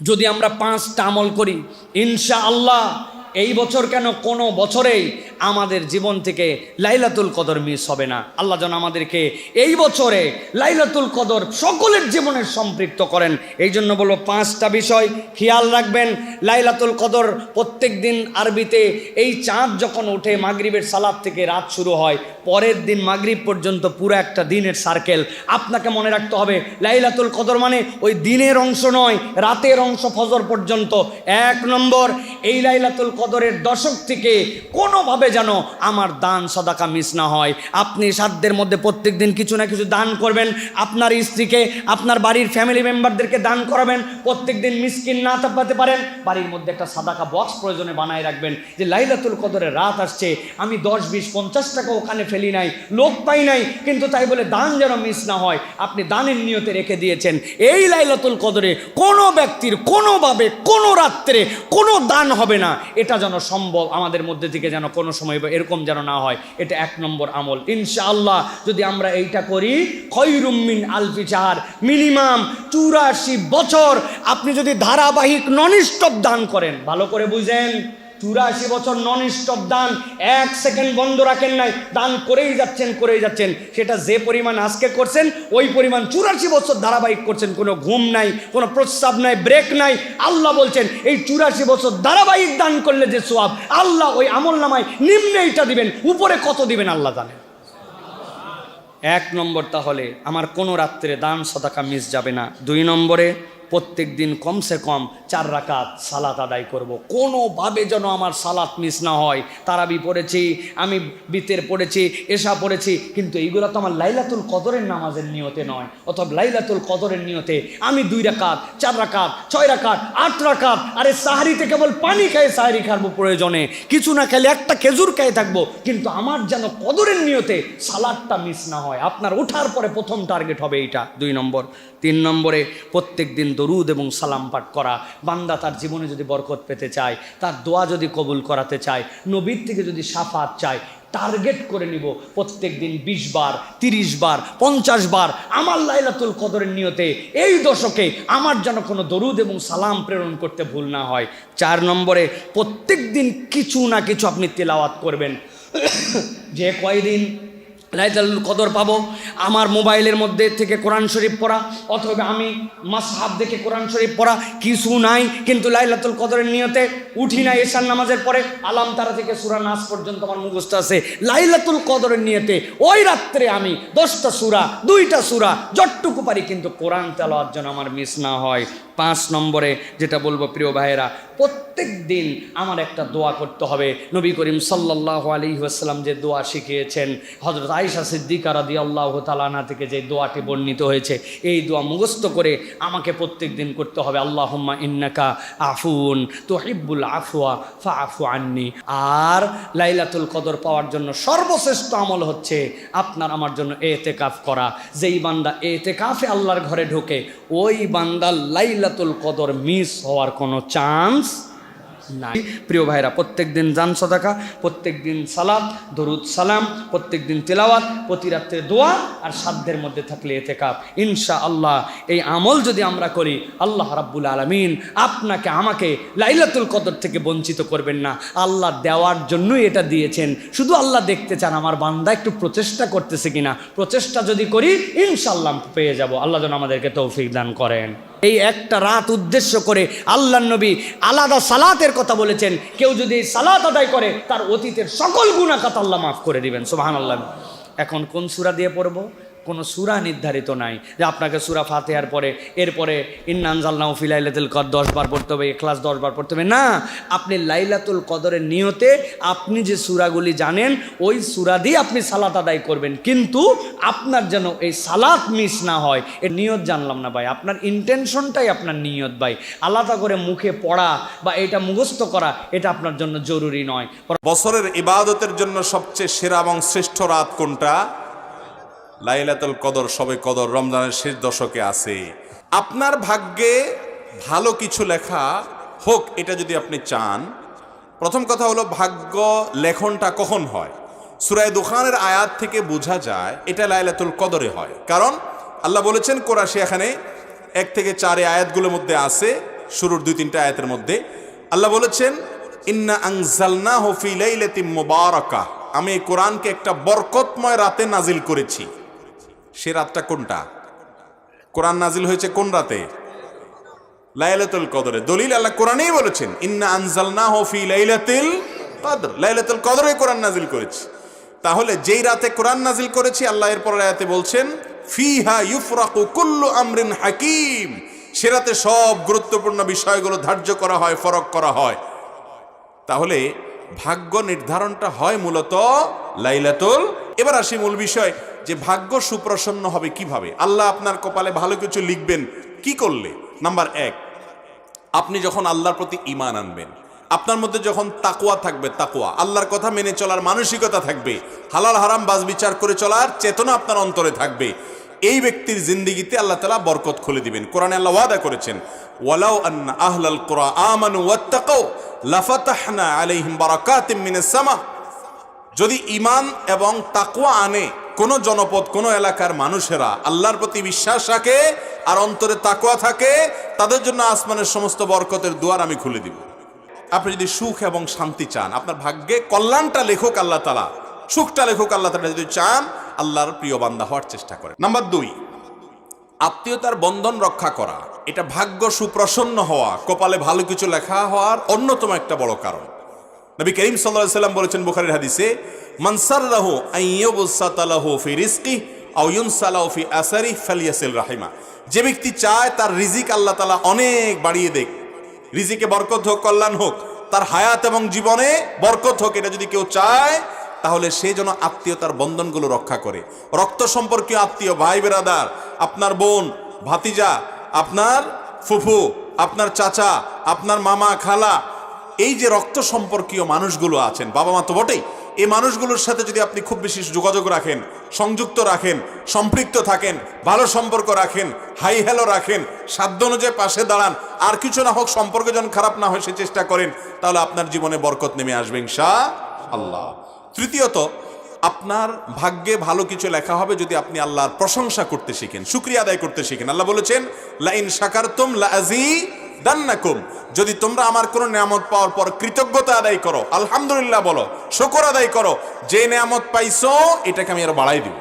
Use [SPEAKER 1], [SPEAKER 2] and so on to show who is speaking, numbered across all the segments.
[SPEAKER 1] যদি আমরা পাঁচটা আমল করি ইনশা আল্লাহ এই বছর কেন কোনো বছরেই আমাদের জীবন থেকে লাইলাতুল কদর মিস হবে না। আল্লাহ যেন আমাদেরকে এই বছরে লাইলাতুল কদর সকলের জীবনে সম্পৃক্ত করেন। এই জন্য বলব পাঁচটা বিষয় খেয়াল রাখবেন। লাইলাতুল কদর প্রত্যেক দিন আরবিতে এই চাঁদ যখন ওঠে, মাগরিবের সালাদ থেকে রাত শুরু হয়, পরের দিন মাগরিব পর্যন্ত পুরো একটা দিনের সার্কেল আপনাকে মনে রাখতে হবে, লাইলাতুল কদর মানে ওই দিনের অংশ নয়, রাতের অংশ ফজর পর্যন্ত। এক নম্বর, এই লাইলাতুল কদরের দশক থেকে কোনোভাবে যেন আমার দান সদাকা মিস না হয়? আপনি সাধ্যের মধ্যে প্রত্যেক দিন কিছু না কিছু দান করবেন। আপনার স্ত্রীকে, আপনার বাড়ির ফ্যামিলি মেম্বারদেরকে দান করাবেন। প্রত্যেক দিন মিসকিন না থাকতে পারেন। বাড়ির মধ্যে একটা সাদাকা বক্স প্রয়োজনে বানায় রাখবেন যে লাইলাতুল কদরের রাত আসছে। আমি দশ, বিশ, পঞ্চাশ টাকা ওখানে ফেলি নাই, লোক পাই নাই, কিন্তু তাই বলে দান যেন মিস না হয়। আপনি দানের নিয়তে রেখে দিয়েছেন। এই লাইলাতুল কদরে কোনো ব্যক্তির কোনোভাবে কোনো রাত্রে কোনো দান হবে না। এটা যেন সম্ভব আমাদের মধ্যে থেকে যেন কোনো সময় বা এরকম যেন না হয়, এটা এক নম্বর আমল। ইনশাআল্লাহ যদি আমরা এইটা করি খৈরুমিন আলফি চাহার মিনিমাম চুরাশি বছর আপনি যদি ধারাবাহিক নন স্টপ দান করেন। ভালো করে বুঝেন। চুরাশি বছর নন স্টপ দান, এক সেকেন্ড বন্ধ রাখেন নাই, দান করেই যাচ্ছেন করেই যাচ্ছেন। সেটা যে পরিমাণ আজকে করছেন, ওই পরিমাণ চুরাশি বছর ধারাবাহিক করছেন। কোনো ঘুম নাই, কোনো প্রস্তাব নাই ব্রেক নাই। আল্লাহ বলছেন, এই চুরাশি বছর ধারাবাহিক দান করলে যে সোয়াব, আল্লাহ ওই আমল নামায় নিম্নে এইটা দিবেন, উপরে কত দিবেন আল্লাহ জানেন এক নম্বর তাহলে, আমার কোনো রাত্রে দান, সদাকা মিস যাবে না। দুই নম্বরে প্রত্যেক দিন কমসে কম চার রাকাত সালাত আদায় করব। কোনোভাবে যেন আমার সালাত মিস না হয়। তারাবি পড়েছি, আমি বিতের পড়েছি এসা পড়েছি, কিন্তু এইগুলো তো আমার লাইলাতুল কদরের নামাজের নিয়তে নয়। অথবা লাইলাতুল কদরের নিয়তে আমি দুই রাকাত, চার রাকাত, ছয় রাকাত, আট রাকাত, আরে সাহারিতে কেবল পানি খাই সাহারি খাব প্রয়োজনে। কিছু না খেলে একটা খেজুর খেয়ে থাকব, কিন্তু আমার যেন কদরের নিয়তে সালাদটা মিস না হয়। আপনার ওঠার পরে প্রথম টার্গেট হবে এইটা। দুই নম্বর। তিন নম্বরে প্রত্যেক দিন দরুদ এবং সালাম পাঠ করা। বান্দা তার জীবনে যদি বরকত পেতে চায়, তার দোয়া যদি কবুল করাতে চায়, নবীর থেকে যদি সাফাত চায়, টার্গেট করে নিব প্রত্যেক দিন বিশ বার, তিরিশ বার, পঞ্চাশ বার আমার লাইলাতুল কদরের নিয়তে এই দশকে আমার যেন কোনো দরুদ এবং সালাম প্রেরণ করতে ভুল না হয়। চার নম্বরে, প্রত্যেক দিন কিছু না কিছু আপনি তেলাওয়াত করবেন। যে কয়দিন লাইলাতুল কদর পাবো। আমার মোবাইলের মধ্যে থেকে কোরআন শরীফ পড়া, অথবা আমি মাসহাব দেখে কোরআন শরীফ পড়া, কিছু নাই, কিন্তু লাইলাতুল কদরের নিয়তে উঠি না এশার নামাজের পরে, আলাম তারা থেকে সুরা নাস পর্যন্ত আমার মুখস্থ আছে। লাইলাতুল কদরের নিয়তে ওই রাত্রে আমি দশটা সুরা, দুইটা সুরা, যতটুকু পারি কিন্তু কোরআন তেলাওয়ার জন্য আমার মিস না হয়। পাঁচ নম্বরে যেটা বলব, প্রিয় ভাইয়েরা, প্রত্যেক দিন আমার একটা দোয়া করতে হবে। নবী করিম সাল্লাহ আলী আসসালাম যে দোয়া শিখিয়েছেন হজরত আয়সা সিদ্দিকা রাদি আল্লাহ তালানা থেকে যে দোয়াটি বর্ণিত হয়েছে, এই দোয়া মুখস্থ করে আমাকে প্রত্যেক দিন করতে হবে। আল্লাহম্মা ইন্নাকা আফুন তো হিব্বুল আফুয়া ফা আফু আননি। আর লাইলাতুল কদর পাওয়ার জন্য সর্বশ্রেষ্ঠ আমল হচ্ছে আপনার আমার জন্য এতে কাফ করা। যেই বান্দা এতে কাফে আল্লাহর ঘরে ঢোকে, ওই বান্দার বান্দা লাইলাতুল কদর মিস হওয়ার কোনো চান্স নাই। প্রিয় ভাইরা প্রত্যেক দিন জান সদাকা প্রত্যেক দিন সালাদ দরুদ সালাম প্রত্যেক দিন তেলাওয়াত, প্রতি রাত্রে দোয়া আর সাধ্যের মধ্যে থাকলে এতে কাপ ইনশা আল্লাহ এই আমল যদি আমরা করি, আল্লাহ রাব্বুল আলমিন আপনাকে, আমাকে লাইলাতুল কদর থেকে বঞ্চিত করবেন না। আল্লাহ দেওয়ার জন্যই এটা দিয়েছেন। শুধু আল্লাহ দেখতে চান, আমার বান্দা একটু প্রচেষ্টা করতেছে কিনা। প্রচেষ্টা যদি করি ইনশাল্লাহ পেয়ে যাব। আল্লাহ যেন আমাদেরকে তৌফিক দান করেন। এই একটা রাত উদ্দেশ্য করে আল্লাহ নবী আলাদা সালাতের কথা বলেছেন। কেউ যদি সালাত আদায় করে, তার অতীতের সকল গুণাকাত আল্লাহ মাফ করে দিবেন। সোহান আল্লাহ এখন কোন সুরা দিয়ে পড়ব? কোনো সুরা নির্ধারিত নাই যে আপনাকে সুরা ফাতেহার পরে, এরপরে ইন্নান জাল্লাহ ফিলাইলাতুল কদ দশ বার পড়তে হবে ক্লাস দশ বার পড়তে হবে। না, আপনি লাইলাতুল কদরের নিয়তে আপনি যে সুরাগুলি জানেন, ওই সুরা দিয়ে আপনি সালাত আদায় করবেন। কিন্তু আপনার যেন এই সালাত মিস না হয়, এর নিয়ত জানলাম না ভাই। আপনার ইন্টেনশনটাই আপনার নিয়ত ভাই। আলাদা করে মুখে পড়া বা এটা মুখস্থ করা, এটা আপনার জন্য জরুরি নয়।
[SPEAKER 2] বছরের ইবাদতের জন্য সবচেয়ে সেরা এবং শ্রেষ্ঠ রাত কোনটা? লাইলাতুল কদর, সবে কদর, রমজানের শেষ দশকে আছে। আপনার ভাগ্যে ভালো কিছু লেখা হোক, এটা যদি আপনি চান। প্রথম কথা হলো, ভাগ্য লেখনটা কখন হয়? সুরায় দোকানের আয়াত থেকে বোঝা যায়, এটা লাইলাতুল কদরে হয়। কারণ আল্লাহ বলেছেন কোরআশি এখানে এক থেকে চারে আয়াতগুলোর মধ্যে আছে, শুরুর দুই তিনটা আয়াতের মধ্যে। আল্লাহ বলেছেন, ইন্না আংজালনা হফি লাইলাতিম মুবারাকা। আমি কোরআনকে একটা বরকতময় রাতে নাজিল করেছি। সে রাতটা কোনটা? কোরআন নাজিল হয়েছে কোন রাতে? লাইলাতুল কদরে। দলিল আল্লাহ কোরআনেই বলেছেন, ইন্না আনজালনাহু ফি লাইলাতিল কদর। লাইলাতুল কদরে কোরআন নাজিল করেছি। তাহলে যেই রাতে কোরআন নাজিল করেছি, আল্লাহ এর পরের আয়াতে বলছেন, ফিহা ইউফরাকু কুল্লু আমরিন হাকিম। সে রাতে সব গুরুত্বপূর্ণ বিষয়গুলো ধার্য করা হয়, ফরক করা হয়। তাহলে ভাগ্য নির্ধারণটা হয় মূলত লাইলাতুল। এবার আসি মূল বিষয় যে ভাগ্য সুপ্রসন্ন হবে কীভাবে? আল্লাহ আপনার কপালে ভালো কিছু লিখবেন, কি করলে? নাম্বার এক, আপনি যখন আল্লাহর প্রতি ইমান আনবেন, আপনার মধ্যে যখন তাকুয়া থাকবে তাকুয়া আল্লাহর কথা মেনে চলার মানসিকতা থাকবে, হালাল হারাম বাজ বিচার করে চলার চেতনা আপনার অন্তরে থাকবে, এই ব্যক্তির জিন্দিগিতে আল্লাহ তালা বরকত খুলে দিবেন। কোরআনে আল্লাহ ওয়াদা করেছেন, ওয়ালাউ আন্না আহলাল কুরআ আমানু ওয়াত্তাকাউ, লাফাতাহনা আলাইহিম বারাকাতিম মিনাস সামা। যদি ইমান এবং তাকুয়া আনে কোন জনপদ, কোন এলাকার মানুষেরা আল্লাহর প্রতি বিশ্বাস রাখে আর অন্তরে তাকুয়া থাকে, তাদের জন্য আসমানের সমস্ত বরকতের দুয়ার আমি খুলে দিব। আপনি যদি সুখ এবং শান্তি চান, আপনার ভাগ্যে কল্যাণটা লেখক আল্লাহ তালা সুখটা লেখক আল্লাহ তালা যদি চান, আল্লাহর প্রিয় বান্দা হওয়ার চেষ্টা করে নাম্বার দুই, আত্মীয়তার বন্ধন রক্ষা করা। এটা ভাগ্য সুপ্রসন্ন হওয়া, কপালে ভালো কিছু লেখা হওয়ার অন্যতম একটা বড় কারণ। নবী করিম সাল্লাল্লাহু সাল্লাম বলেছেন বুখারীর হাদিসে মানসাররাহু আইয়ুবসাতালাহু ফি রিজকি আও ইউনসালাহু ফি আসারি ফালিয়াসিল রাহিমা। যে ব্যক্তি চায় তার রিজিক আল্লাহ তাআলা অনেক বাড়িয়ে দেখ রিজিকে বরকত হোক, কল্যাণ হোক, তার হায়াত এবং জীবনে বরকত হোক, এটা যদি কেউ চায়, তাহলে সে যেন আত্মীয়তার বন্ধনগুলো রক্ষা করে। রক্ত সম্পর্কীয় আত্মীয়, ভাই বেরাদার, আপনার বোন, ভাতিজা, আপনার ফুফু, আপনার চাচা, আপনার মামা, খালা এই যে রক্ত সম্পর্কীয় মানুষগুলো আছেন, বাবা মা তো বটেই, এই মানুষগুলোর সাথে যদি আপনি খুব বেশি যোগাযোগ রাখেন, সংযুক্ত রাখেন, সম্পৃক্ত থাকেন, ভালো সম্পর্ক রাখেন হাই হ্যালো রাখেন, সাধ্য অনুযায়ী পাশে দাঁড়ান, আর কিছু না হোক সম্পর্ক যেন খারাপ না হয় সে চেষ্টা করেন, তাহলে আপনার জীবনে বরকত নেমে আসবেন ইনশা আল্লাহ তৃতীয়ত, আপনার ভাগ্যে ভালো কিছু লেখা হবে যদি আপনি আল্লাহর প্রশংসা করতে শিখেন, শুক্রিয়া আদায় করতে শিখেন। আল্লাহ বলেছেন, লাইন সাকারতুম লাজি দান্নাকুম যদি তোমরা আমার কোনো নিয়ামত পাওয়ার পর কৃতজ্ঞতা আদায় করো, আলহামদুলিল্লাহ বলো, শকর আদায় করো, যে নিয়ামত পাইছো, এটাকে আমি আরও বাড়াই দিব।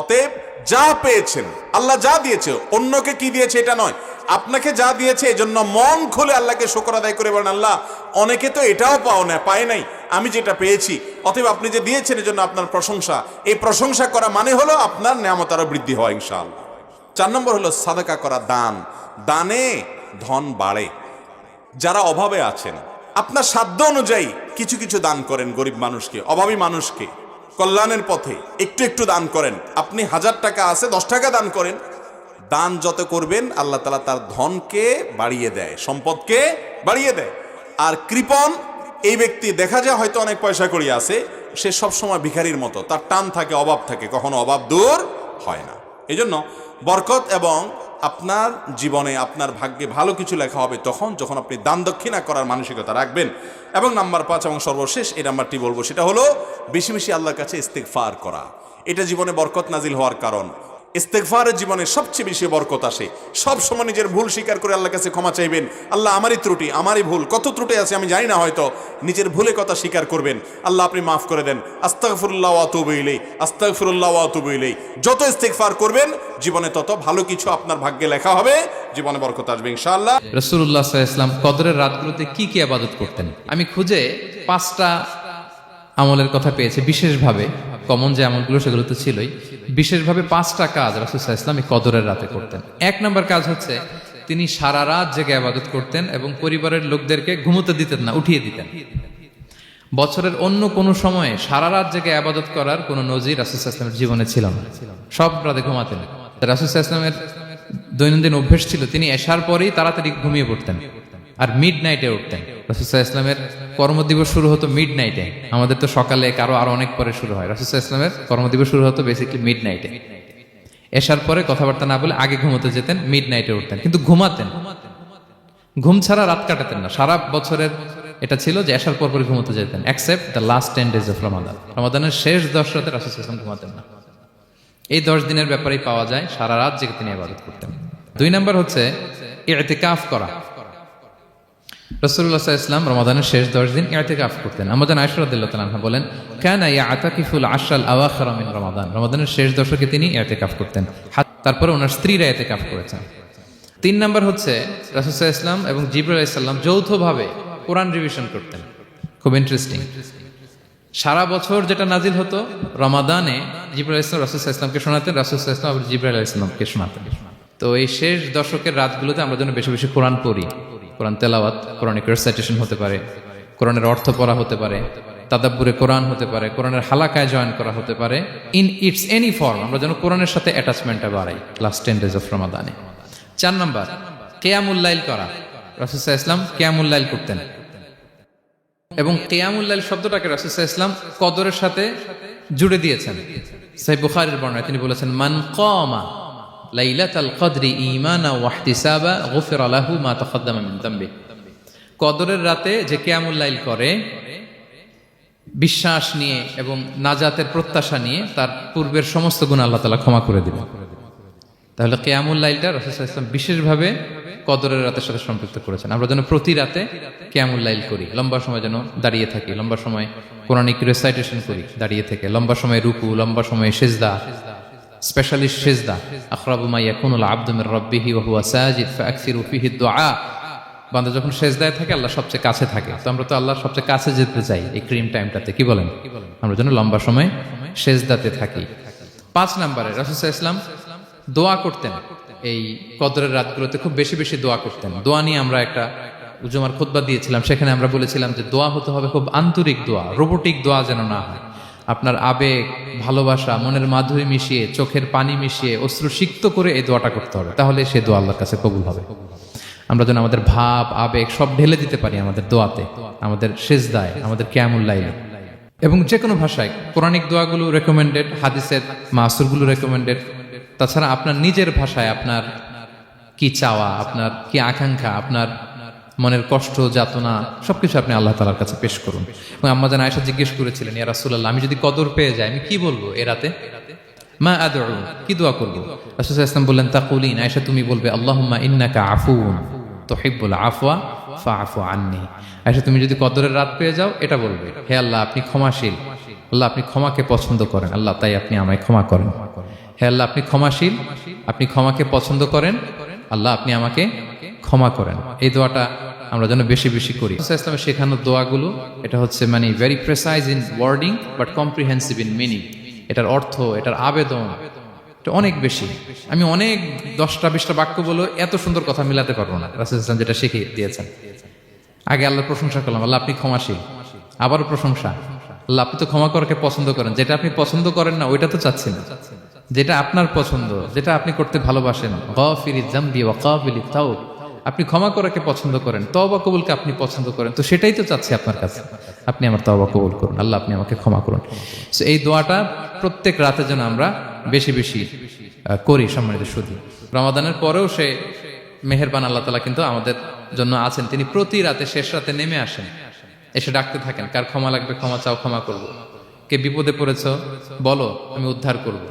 [SPEAKER 2] অতএব যা পেয়েছেন, আল্লাহ যা দিয়েছে, অন্যকে কি দিয়েছে এটা নয়, আপনাকে যা দিয়েছে, এজন্য মন খুলে আল্লাহকে শকর আদায় করে বলেন, আল্লাহ, অনেকে তো এটাও পাও না, পায় নাই, আমি যেটা পেয়েছি, অতএব আপনি যে দিয়েছেন, এজন্য আপনার প্রশংসা, এই প্রশংসা করা মানে হলো আপনার নিয়ামত আরও বৃদ্ধি হওয়া, ইনশাআল্লাহ। চার নম্বর হলো সাদাকা করা দান দানে ধন বাড়ে। যারা অভাবে আছেন, আপনার সাধ্য অনুযায়ী কিছু কিছু দান করেন গরিব মানুষকে, অভাবী মানুষকে। কল্যাণের পথে একটু একটু দান করেন। আপনি হাজার টাকা আছে, দশ টাকা দান করেন। দান যত করবেন, আল্লাহ তালা তার ধনকে বাড়িয়ে দেয়, সম্পদকে বাড়িয়ে দেয়। আর কৃপন এই ব্যক্তি দেখা যায় হয়তো অনেক পয়সা করি আছে, সে সবসময় ভিখারির মতো। তার টান থাকে, অভাব থাকে, কখনো অভাব দূর হয় না। এই জন্য বরকত এবং আপনার জীবনে আপনার ভাগ্যে ভালো কিছু লেখা হবে তখন, যখন আপনি দান দক্ষিণা করার মানসিকতা রাখবেন। এবং নাম্বার পাঁচ এবং সর্বশেষ এই নাম্বারটি বলব, সেটা হলো, বেশি বেশি আল্লাহর কাছে ইস্তেকফার করা। এটা জীবনে বরকত নাজিল হওয়ার কারণ। ইস্তেকফারের জীবনে সবচেয়ে বেশি বরকত আসে। সব সময় নিজের ভুল স্বীকার করে আল্লাহর কাছে ক্ষমা চাইবেন। আল্লাহ আমারই ত্রুটি, আমারই ভুল, কত ত্রুটি আছে আমি জানি না হয়তো। নিজের ভুলে কথা স্বীকার করবেন। আল্লাহ আপনি মাফ করে দেন। আস্তাগফিরুল্লাহ ওয়া আতুবু ইলাই আস্তাগফিরুল্লাহ ওয়া আতুবু ইলাই যত ইস্তেগফার করবেন, জীবনে তত ভালো কিছু আপনার ভাগ্যে লেখা হবে। জীবনে বরকত আসবে ইনশাআল্লাহ।
[SPEAKER 3] রসুল্লাহ ইসলাম কদরের রাতগুলোতে কি কি আবাদত করতেন? আমি খুঁজে পাঁচটা আমলের কথা পেয়েছি, বিশেষভাবে কমন যে আমলগুলো সেগুলো তো ছিলই। বিশেষভাবে পাঁচটা কাজ রসুল্লাহ ইসলাম এই কদরের রাতে করতেন। এক নম্বর কাজ হচ্ছে তিনি সারা রাত জেগে আবাদত করতেন এবং পরিবারের লোকদেরকে ঘুমোতে দিতেন না, উঠিয়ে দিতেন। বছরের অন্য কোনো সময়ে সারা রাত জেগে আবাদত করার কোনো নজির রাসুসাহ ইসলামের জীবনে ছিল না। সব রাতে ঘুমাতেন। রাসুসাহ ইসলামের দৈনন্দিন অভ্যেস ছিল, তিনি এসার পরেই তাড়াতাড়ি ঘুমিয়ে পড়তেন আর মিড নাইটে উঠতেন রাসুসাহ ইসলামের কর্মদিবস শুরু হতো মিড নাইটে আমাদের তো সকালে কারও আরও অনেক পরে শুরু হয়। রাসুসাহ ইসলামের কর্মদিবস শুরু হতো বেসিকলি মিড নাইটে এসার পরে কথাবার্তা না বলে আগে ঘুমোতে যেতেন মিড নাইটে উঠতেন। কিন্তু ঘুমাতেন। ঘুম ছাড়া রাত কাটাতেন না। সারা বছরের এটা ছিল যে আসার পর পরে ঘুমোতে যেতেন accept the last ten days of Ramadan রমাদানের শেষ দশ রাতে রাসুল ইসলাম ঘুমাতেন না। এই দশ দিনের ব্যাপারেই পাওয়া যায়, সারা রাত জেগে তিনি আবাদত করতেন। দুই নাম্বার হচ্ছে এতেকাফ করা। রসুল্লাহ ইসলাম রমাদানের শেষ দশ দিন করতেন। আমাদের বলেন, কেন ইয়া আতাকিফুল আশাল রমাদান। রমাদানের শেষ দশকে তিনি করতেন। তারপরে ওনার স্ত্রীরা করেছেন। তিন নম্বর হচ্ছে রাসুসাহ ইসলাম এবং ইসলাম যৌথভাবে কোরআন রিভিশন করতেন। খুব ইন্টারেস্টিং। সারা বছর যেটা নাজিল হতো, রমাদানে জিবরাল ইসলাম রাসুসাহ ইসলামকে শোনাতেন রাসুসাহ ইসলাম আবার ইসলামকে শোনাতেন। তো এই শেষ দশকের রাতগুলোতে আমরা যেন বেশি বেশি কোরআন পড়ি। কোরআন তেলাওয়াত কোরআনিক রেসাইটেশন হতে পারে, কোরআনের অর্থ পড়া হতে পারে, তাদাব্বুরে কোরআন হতে পারে, কোরআনের হালাকায় জয়েন করা হতে পারে ইন ইটস এনি ফর্ম আমরা যেন কোরআনের সাথে অ্যাটাচমেন্টটা বাড়াই লাস্ট টেন ডেজ অফ রমাদানে চার নম্বর কেয়ামুল্লাইল করা। রাসুসাহ ইসলাম কেয়ামুল্লাইল করতেন। এবং কেয়ামুল্লাইল শব্দটাকে রাসুসাহ ইসলাম কদরের সাথে জুড়ে দিয়েছেন। সাই বুখারের বর্ণায় তিনি বলেছেন, মান কমা লাইলাতাল কদরি ঈমানা ওয়াহতিসাবা গুফিরা লাহু মা মিন কদরের রাতে যে কেয়ামুল্লাইল করে, বিশ্বাস নিয়ে এবং নাজাতের প্রত্যাশা নিয়ে তার পূর্বের সমস্ত গুণ আল্লাহ তালা ক্ষমা করে দিবেন। তাহলে কেয়ামুল লাইলটা রসুল ইসলাম বিশেষভাবে কদরের রাতের সাথে সম্পৃক্ত করেছেন। আমরা যেন প্রতি রাতে কেয়ামুল লাইল করি, লম্বা সময় যেন দাঁড়িয়ে থাকি, লম্বা সময় কোরআনিক রেসাইটেশন করি, দাঁড়িয়ে থেকে, লম্বা সময় রুকু, লম্বা সময় সেজদা স্পেশালিস্ট সেজদা আখরাবু মা ইয়াকুনুল আবদু মির রাব্বিহি ওয়া হুয়া সাজিদ ফাকসিরু ফিহি দুআ বান্দা যখন সেজদায় থাকে, আল্লাহ সবচেয়ে কাছে থাকে। তো আমরা তো আল্লাহর সবচেয়ে কাছে যেতে চাই এই ক্রিম টাইমটাতে কি বলেন? আমরা যেন লম্বা সময় সেজদাতে থাকি। পাঁচ নম্বরে রাসুসাহ ইসলাম দোয়া করতেন। এই কদরের রাতগুলোতে খুব বেশি বেশি দোয়া করতেন। দোয়া নিয়ে আমরা একটা উজুমার খোদবা দিয়েছিলাম। সেখানে আমরা বলেছিলাম যে দোয়া হতে হবে খুব আন্তরিক দোয়া, রোবোটিক দোয়া যেন না হয়। আপনার আবেগ, ভালোবাসা, মনের মাধুরী মিশিয়ে, চোখের পানি মিশিয়ে অশ্রু সিক্ত করে এই দোয়াটা করতে হবে। তাহলে সে দোয়া আল্লাহর কাছে কবুল হবে। আমরা যেন আমাদের ভাব, আবেগ সব ঢেলে দিতে পারি আমাদের দোয়াতে, আমাদের শেষ দায় আমাদের ক্যামুল্লাইলে এবং যে কোনো ভাষায় পৌরাণিক দোয়াগুলো রেকমেন্ডেড হাদিসের মাসুরগুলো রেকমেন্ডেড তাছাড়া আপনার নিজের ভাষায় আপনার কি চাওয়া, আপনার কি আকাঙ্ক্ষা, আপনার মনের কষ্ট, যাতনা, সবকিছু আপনি আল্লাহ তালার কাছে পেশ করুন। এবং আম্মা যেন আয়সা জিজ্ঞেস করেছিলেন, ইয়া রাসূলুল্লাহ, আমি যদি কদর পেয়ে যাই, আমি কি বলব এ রাতে? মা আদউ, কি দোয়া করব? রাসূল ইসলাম বললেন তাকুলিন আয়সা তুমি বলবে, আল্লাহুম্মা ইন্নাকা আফুন তুহিব্বুল আফওয়া, ফাআফু আননি। আয়সা তুমি যদি কদরের রাত পেয়ে যাও, এটা বলবে, হে আল্লাহ, আপনি ক্ষমাশীল। আল্লাহ আপনি ক্ষমাকে পছন্দ করেন, আল্লাহ তাই আপনি আমায় ক্ষমা করেন। হে আল্লাহ, আপনি ক্ষমাশীল, আপনি ক্ষমাকে পছন্দ করেন, আল্লাহ আপনি আমাকে ক্ষমা করেন। এই দোয়াটা আমরা যেন বেশি বেশি করি। ইসলামের শেখানো দোয়াগুলো, এটা হচ্ছে মানে very precise in wording but comprehensive in meaning এটার অর্থ, এটার আবেদন, এটা অনেক বেশি। আমি অনেক দশটা বিশটা বাক্য বলে এত সুন্দর কথা মিলাতে পারব না। রাসুল ইসলাম যেটা শিখিয়ে দিয়েছেন। আগে আল্লাহর প্রশংসা করলাম, আল্লাহ আপনি ক্ষমাশীল। আবারও প্রশংসা। আল্লাহ আপনি তো ক্ষমা করাকে পছন্দ করেন। যেটা আপনি পছন্দ করেন না, ওইটা তো চাচ্ছি না। যেটা আপনার পছন্দ, যেটা আপনি করতে ভালোবাসেন। গফিরি জাম্বি ওয়াকাবিলি তাও আপনি ক্ষমা করাকে পছন্দ করেন তওবা কবুলকে আপনি পছন্দ করেন তো সেটাই তো চাচ্ছি আপনার কাছে। আপনি আমার তওবা কবুল করুন আল্লাহ আপনি আমাকে ক্ষমা করুন। So, এই দোয়াটা প্রত্যেক রাতে যেন আমরা বেশি বেশি করি সম্মানিত শুধু রমাদানের পরেও সে মেহেরবান আল্লাহ তালা কিন্তু আমাদের জন্য আছেন। তিনি প্রতি রাতে শেষ রাতে নেমে আসেন এসে ডাকতে থাকেন কার ক্ষমা লাগবে ক্ষমা চাও ক্ষমা করব। কে বিপদে পড়েছ বলো আমি উদ্ধার করব।